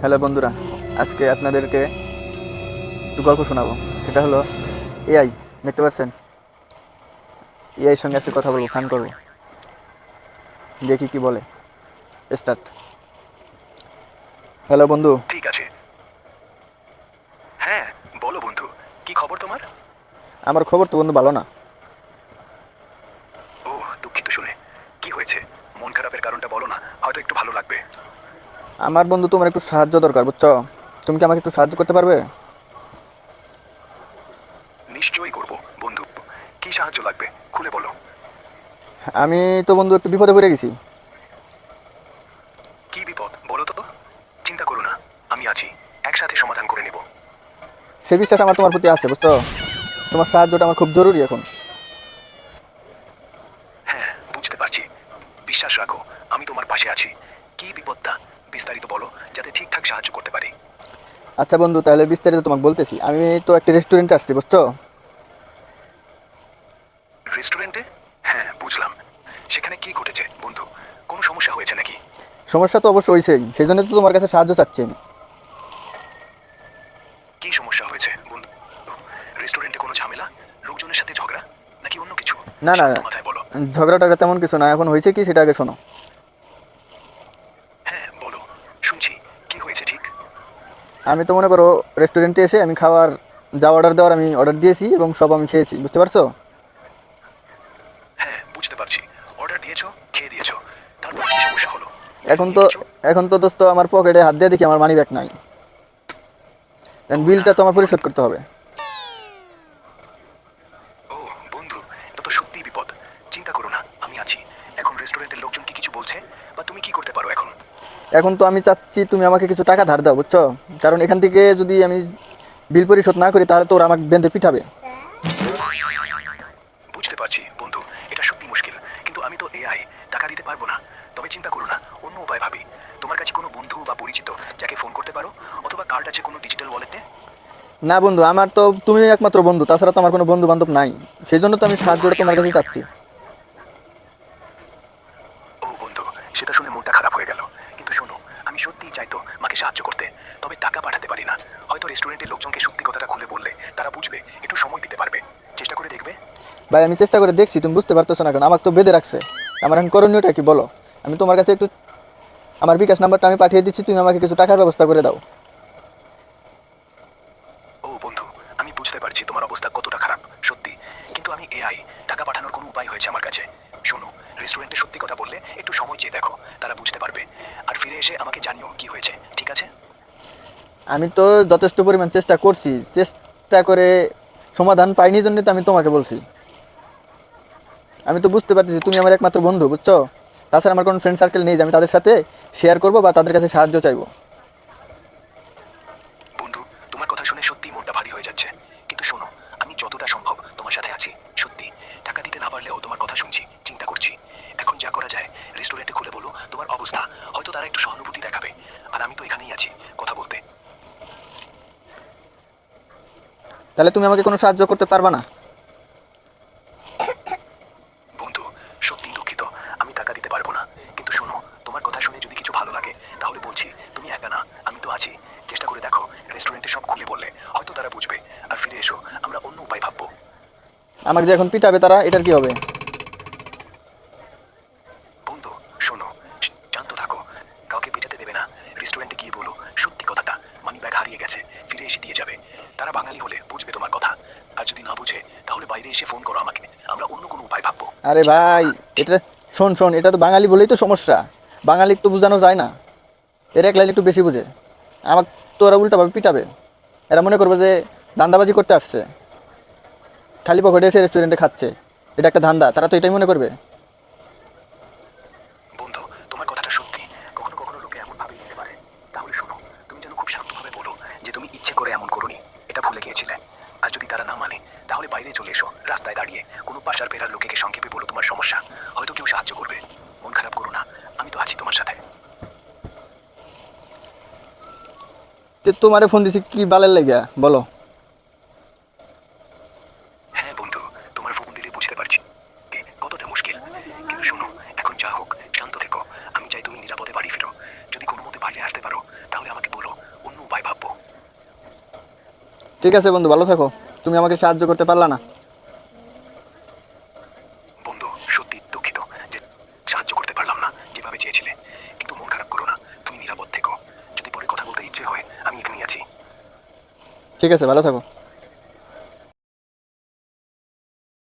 Hello বন্ধুরা আজকে আপনাদেরকে একটু গল্প শোনাবো। সেটা হলো এআই দেখতে পাচ্ছেন? এআইয়ের সঙ্গে আজকে কথা বলব ফান করব। দেখি কি বলে। স্টার্ট হ্যালো বন্ধু। ঠিক আছে। হ্যাঁ বলো বন্ধু কি খবর তোমার? আমার খবর তো বন্ধু ভালো না ও দুঃখিত শুনে কি হয়েছে মন খারাপের কারণটা বলো না হয়তো একটু ভালো লাগবে আমার বন্ধু তোমার একটু সাহায্য দরকার বুঝছ? তুমি কি আমাকে একটু সাহায্য করতে পারবে? নিশ্চয়ই করব বন্ধু। কি সাহায্য লাগবে? খুলে বলো। আমি তো বন্ধু একটু বিপদে পড়ে গেছি। কি বিপদ? বলো তো। চিন্তা করো না আমি আছি। একসাথে সমাধান করে নেব। সে বিশ্বাস আমার তোমার প্রতি আছে বুঝছ? তোমার সাহায্যটা আমার খুব জরুরি এখন হ্যাঁ বুঝতে পারছি বিশ্বাস রাখো আমি তোমার পাশে আছি কি বিপদটা বিস্তারিত বলো যাতে ঠিকঠাক সাহায্য করতে পারি। আচ্ছা বন্ধু তাহলে বিস্তারিত তোমাকে বলতেছি। আমি তো একটা রেস্টুরেন্টে আসছি বুঝছ? রেস্টুরেন্টে হ্যাঁ বুঝলাম। সেখানে কি ঘটেছে বন্ধু? কোনো সমস্যা হয়েছে নাকি? সমস্যা তো অবশ্যই হয়েছেই সেই জন্য তো তোমার কাছে সাহায্য চাচ্ছি আমি। কি সমস্যা হয়েছে বন্ধু? রেস্টুরেন্টে কোনো ঝামেলা? লোকজনের সাথে ঝগড়া? নাকি অন্য কিছু? না না শান্ত মাথায় বলো। ঝগড়া টগড়া তেমন কিছু না এখন হয়েছে কি সেটা আগে শোনো হ্যাঁ বলো শুনছি কি হয়েছে ঠিক আমি তো মনে করো রেস্টুরেন্টে এসে আমি খাবার যা অর্ডার দেওয়ার আমি অর্ডার দিয়েছি এবং সব আমি খেয়েছি বুঝতে পারছ? হ্যাঁ বুঝতে পারছি। অর্ডার দিয়েছ খেয়ে দিয়েছ। তারপর কি সমস্যা হলো? এখন তো এখন তো দোস্ত আমার পকেটে হাত দিয়ে দেখি আমার মানি ব্যাগ নাই। বিলটা তো আমার পরিশোধ করতে হবে। ও বন্ধু এটা তো সত্যিই বিপদ। চিন্তা করো না আমি আছি। এখন রেস্টুরেন্টের লোকজন কি কিছু বলছে? বা তুমি কি করতে পারো এখন? এখন তো আমি চাচ্ছি তুমি আমাকে কিছু টাকা ধার দাও বুঝছ? কারণ এখান থেকে যদি আমি বিল পরিশোধ না করি তাহলে তো ওরা আমাকে বেঁধে পিঠাবে বুঝতে পারছি বন্ধু এটা সত্যি মুশকিল। কিন্তু আমি তো এআই টাকা দিতে পারব না। তবে চিন্তা করো না অন্য উপায় ভাবি। তোমার কাছে কোনো বন্ধু বা পরিচিত যাকে ফোন করতে পারো? অথবা কার্ড আছে কোনো ডিজিটাল ওয়ালেটে না বন্ধু আমার তো তুমি একমাত্র বন্ধু তাছাড়া তো আমার কোনো বন্ধু বান্ধব নাই। সেই জন্য তো আমি সাহায্যটা তোমার কাছে চাচ্ছি। ও বন্ধু সেটা শুনে মনটা খারাপ হয়ে গেল কিন্তু শোনো আমি সত্যিই চাইতো মাকে সাহায্য করতে তবে টাকা পাঠাতে পারি না। হয়তো রেস্টুরেন্টের লোকজনকে সত্যি কথাটা খুলে বললে তারা বুঝবে একটু সময় দিতে পারবে। চেষ্টা করে দেখবে। ভাই আমি চেষ্টা করে দেখছি তুমি বুঝতে পারতেছো না কেন? আমাকে তো বেঁধে রাখছে। আমার এখন করণীয়টা কি বলো? আমি তোমার কাছে একটু আমার বিকাশ নাম্বারটা আমি পাঠিয়ে দিচ্ছি তুমি আমাকে কিছু টাকার ব্যবস্থা করে দাও। ও বন্ধু আমি বুঝতে পারছি তোমার অবস্থা কতটা খারাপ সত্যি। কিন্তু আমি এআই টাকা পাঠানোর কোনো উপায় হয়েছে আমার কাছে। শোনো রেস্টুরেন্টে সত্যি কথা বললে একটু সময় চেয়ে দেখো তারা বুঝতে পারবে। আর ফিরে এসে আমাকে জানিও কি হয়েছে ঠিক আছে? আমি তো যথেষ্ট পরিমাণ চেষ্টা করছি, চেষ্টা করে সমাধান পাইনি জন্য তো আমি তোমাকে বলছি। আমি তো বুঝতে পারতেছি তুমি আমার একমাত্র বন্ধু, বুঝছ? তাছাড়া আমার কোনো ফ্রেন্ড সার্কেল নেই যে আমি তাদের সাথে শেয়ার করব বা তাদের কাছে সাহায্য চাইব। বন্ধু, তোমার কথা শুনে সত্যি ভারী হয়ে যাচ্ছে। কিন্তু শোনো, আমি যতটা সম্ভব তোমার সাথে আছি, সত্যি। টাকা দিতে না পারলেও তোমার কথা শুনছি চিন্তা করছি এখন যা করা যায় রেস্টুরেন্টে খুলে বলো তোমার অবস্থা হয়তো তারা একটু সহানুভূতি দেখাবে আর আমি তো এখানেই আছি কথা বলতে তাহলে তুমি আমাকে কোনো সাহায্য করতে পারবা না? বন্ধু সত্যি দুঃখিত। আমি টাকা দিতে পারব না। কিন্তু শোনো তোমার কথা শুনে যদি কিছু ভালো লাগে তাহলে বলছি তুমি একা না আমি তো আছি। চেষ্টা করে দেখো রেস্টুরেন্টে সব খুলে বললে হয়তো তারা বুঝবে। আর ফিরে এসো আমরা অন্য উপায় ভাববো। আমাকে যে এখন পিটাবে তারা এটার কি হবে বন্ধু শোনো শ- শান্ত থাকো কাউকে পিটাতে দেবে না রেস্টুরেন্টে গিয়ে বলো সত্যি কথাটা মানি ব্যাগ হারিয়ে গেছে, ফিরে এসে দিয়ে যাবে। তারা বাঙালি হলে বুঝবে তোমার কথা। আর যদি না বুঝে, তাহলে বাইরে এসে ফোন করো আমাকে। আমরা অন্য কোনো উপায় ভাববো। আরে ভাই, এটা শোন শোন, এটা তো বাঙালি বলেই তো সমস্যা। বাঙালির তো বোঝানো যায় না। এর এক লাইন একটু বেশি বুঝে। আমাকে তো ওরা উল্টাভাবে পিটাবে। এরা মনে করবে যে দান্দাবাজি করতে আসছে। খালি পকেটে এসে রেস্টুরেন্টে খাচ্ছে। এটা একটা ধান্দা, তারা তো এটাই মনে করবে বন্ধু তোমার কথাটা সত্যি কখনো কখনো লোকে এমন ভাবে নিতে পারে তাহলে শোনো তুমি যেন খুব শান্তভাবে বলো ইচ্ছে করে এমন করোনি এটা ভুলে গিয়েছিলে। আর যদি তারা না মানে তাহলে বাইরে চলে এসো রাস্তায় দাঁড়িয়ে। কোনো পাশার ফেরার লোকেকে সংক্ষেপে বলো তোমার সমস্যা। হয়তো কেউ সাহায্য করবে। মন খারাপ করো না আমি তো আছি তোমার সাথে। তোমারে ফোন দিছি কি বালের লেগা? বলো। হ্যাঁ বন্ধু তোমার ফোন দিলে বুঝতে পারছি এ, কতটা মুশকিল কিন্তু শোনো এখন যা হোক শান্ত থেকো আমি চাই তুমি নিরাপদে বাড়ি ফেরো যদি কোনো মতে বাইরে আসতে পারো তাহলে আমাকে বলো ঠিক আছে বন্ধু ভালো থাকো। তুমি আমাকে সাহায্য করতে পারলা না? বন্ধু সত্যি দুঃখিত যে সাহায্য করতে পারলাম না যেভাবে চেয়েছিলে। কিন্তু মন খারাপ করো না তুমি নিরাপদ থেকো। যদি পরে কথা বলতে ইচ্ছে হয় আমি এখানেই আছি। ঠিক আছে ভালো থাকো।